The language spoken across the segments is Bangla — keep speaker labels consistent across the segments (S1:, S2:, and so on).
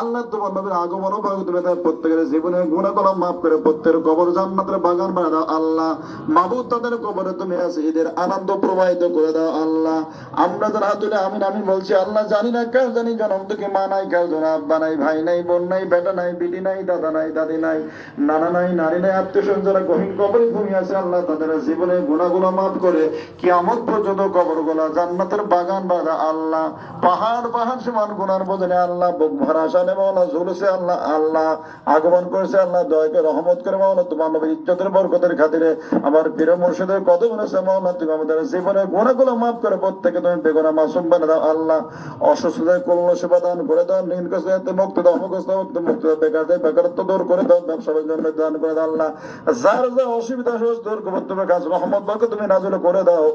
S1: আল্লাহ তোমার নবীর আগমন প্রত্যেকের জীবনে গুণা কলম মাফ করে, প্রত্যেকের কবর জান্নাতের বাগান বানিয়ে দাও আল্লাহ। মাবুদ তাদের কবরে তুমি আছে এদের আনন্দ প্রবাহিত করে দাও আল্লাহ। আমরা যারা তুলে আমি আমি বলছি, আল্লাহ জানি না, কার জানি জনম থেকে মা নাই, কার জন আব্বা নাই, ভাই নাই, বোন নাই, বেটা নাই, বিটি নাই, দাদা নাই, দাদি নাই, নানা নাই, নারী নাই, আত্মীয় স্বজন যারা গহীন কবরে ঘুমিয়ে আছে, আল্লাহ তাদের জীবনে গুণাগুলো মাফ করে কিয়ামত পর্যন্ত কবর গোলা জান্নাতের বাগান বাঁধা আল্লাহ। পাহাড় পাহাড় সমান গুনার বদলে আল্লাহ, বুক ভরা আল্লাহ আল্লাহ আগমন করেছে, আল্লাহ দয়কে রহমত করে তোমার ইজ্জতের বরকতের খাতিরে আমার মুর্শিদের কত তুমি আমাদের গুণাগুলো মাফ করে প্রত্যেকে তুমি বেগুনা মাসুম বানা দাও, আল্লাহ। কল্যাণ সেবা দান করে দাও দাও দাও বেকার দেয় বেকারত্ব দূর করে দাও, ব্যবসা জন্য দান করে দাও, আল্লাহ। যার যা অসুবিধা দূর কাজ রহমত তুমি করে দাও।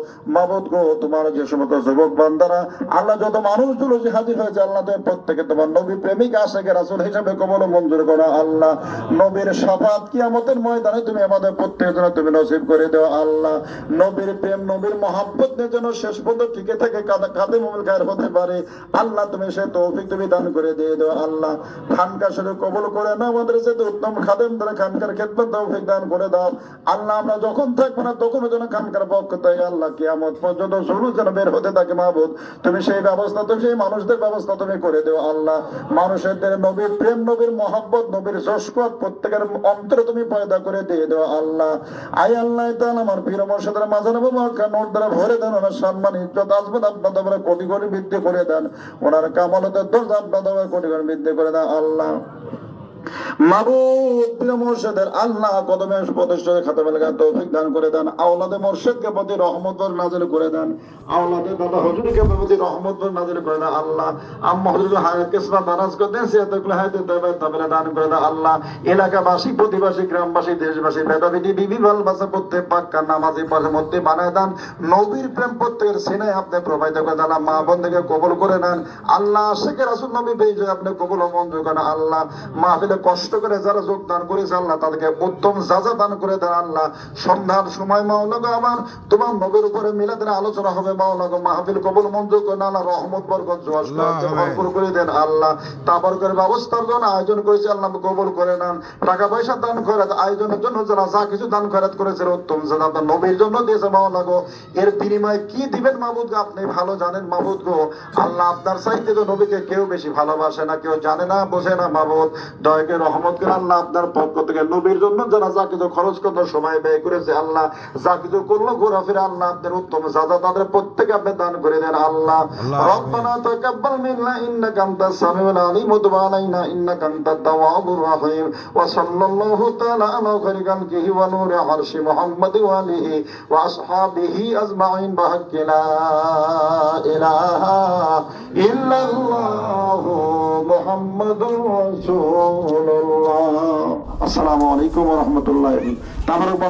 S1: গো, তোমার যে সমস্ত যুবক বান্দারা আল্লাহ যত মানুষগুলো যে হাজির হয়েছে, আল্লাহ তুমি প্রত্যেকে তোমার নবী প্রেমিক আশেকে রাসূল হিসেবে কবল মঞ্জুর করো আল্লাহ। নবীর শাফাত কিয়ামতের ময়দানে তুমি আমাদের তুমি নসিব করে আল্লাহ। নবীর প্রেম, নবীর মহাব্বত শেষ পর্যন্ত টিকে থাকে কাদা মোবাইল গায়ের হতে পারে। আল্লাহ, তুমি সে তৌফিক তুমি দান করে দিয়ে আল্লাহ। খানকা শুধু কবল করে না আমাদের যে উত্তম খাদেম খানকার খেদমত তৌফিক দান করে দাও। আল্লাহ, আমরা যখন থাকব না তখন যেন খানকার পক্ষ আল্লাহ কিয়ামত পর্যন্ত শুরু যেন বের হতে থাকে মাহবুদ। তুমি সেই ব্যবস্থা তো সেই মানুষদের ব্যবস্থা তুমি করে দেও আল্লাহ। মানুষের নবীর প্রেম নবীর মহব্বত, নবীর প্রত্যেকের অন্তরে তুমি পয়দা করে দিয়ে দাও আল্লাহ। আই আল্লাহ তান আমার প্রিয় মর্যাদার মাঝে নবী মক্কা নোট দ্বারা ভরে দেন, ওনার সম্মান, ইজ্জত আসবেন কোটি কোটি বৃদ্ধি করে দেন। ওনার কামালতের দোষ কোটি কোটি বৃদ্ধি করে দেন আল্লাহ। এলাকাবাসী, প্রতিবাসী, গ্রামবাসী, দেশবাসী ভেদাভেদি বিবি ভালবাসা প্রত্যেক পাক্কা নামাজি পথে মধ্যে বানায় দেন। নবীর প্রেম প্রত্যেকের সিনে আপনি প্রবাহিত করে দেন মা বন্ধুকে কবল করে নেন। আল্লাহ, শেখে রাসুল নবী বেজে আপনি কবল মঞ্জুর করেন, আল্লাহ। মাহফিলে কষ্ট করে যারা যোগদান করেছে আল্লাহ তাদেরকে উত্তম যাজা দান করে দেন আল্লাহ। সন্ধ্যার সময় মাওলাগো আমার তোমার নবীর উপরে মিলাদের আলোচনা হবে মাওলাগো মাহফিল কবুল মঞ্জুর করে আল্লাহ রহমত বরকত ভরপুর করে দেন আল্লাহ। তারপর করে ব্যবস্থার জন্য আয়োজন করেছে আল্লাহ কবুল করে নেন। টাকা পয়সা দান করে আয়োজনের জন্য যারা যা কিছু দান খয়রাত করেছে উত্তম যারা আপনার নবীর জন্য দিয়েছে মাওলাগো এর বিনিময়ে কি দিবেন মাহবুদ আপনি ভালো জানেন মাহবুদ গো। আল্লাহ আপনার চাইতে তো নবীকে কেউ বেশি ভালোবাসে না কেউ জানে না বোঝে না মাহবুদ দয়কে রহমত করে আল্লাহ আপনার পক্ষ থেকে নবীর জন্য যারা যা কিছু খরচ করতে সময় ব্যয় করেছে আল্লাহ যা কিছু করল ঘোরাফেরা আল্লাহ আপনার উত্তম সাজা তাদের প্রত্যেকে আপনি দান করে দেন আল্লাহ রব্বানা তাকাব্বাল মিন্না ইন্নাকা আনতাস সামিউল আলিম ওয়া তুব আলাইনা ইন্নাকা আনতাত তাওয়াবুর রহিম ওয়া সাল্লাল্লাহু তাআলা আলা খায়রি খালকিহি ওয়া নূরি আরশি মুহাম্মাদ ওয়া আলিহি ওয়া আসহাবিহি আজমাইন বাহাক্কি লা ইলাহা ইল্লাল্লাহু মুহাম্মাদুর রাসূলুল্লাহ আসসালামু আলাইকুম ওয়া রাহমাতুল্লাহি তাবারক।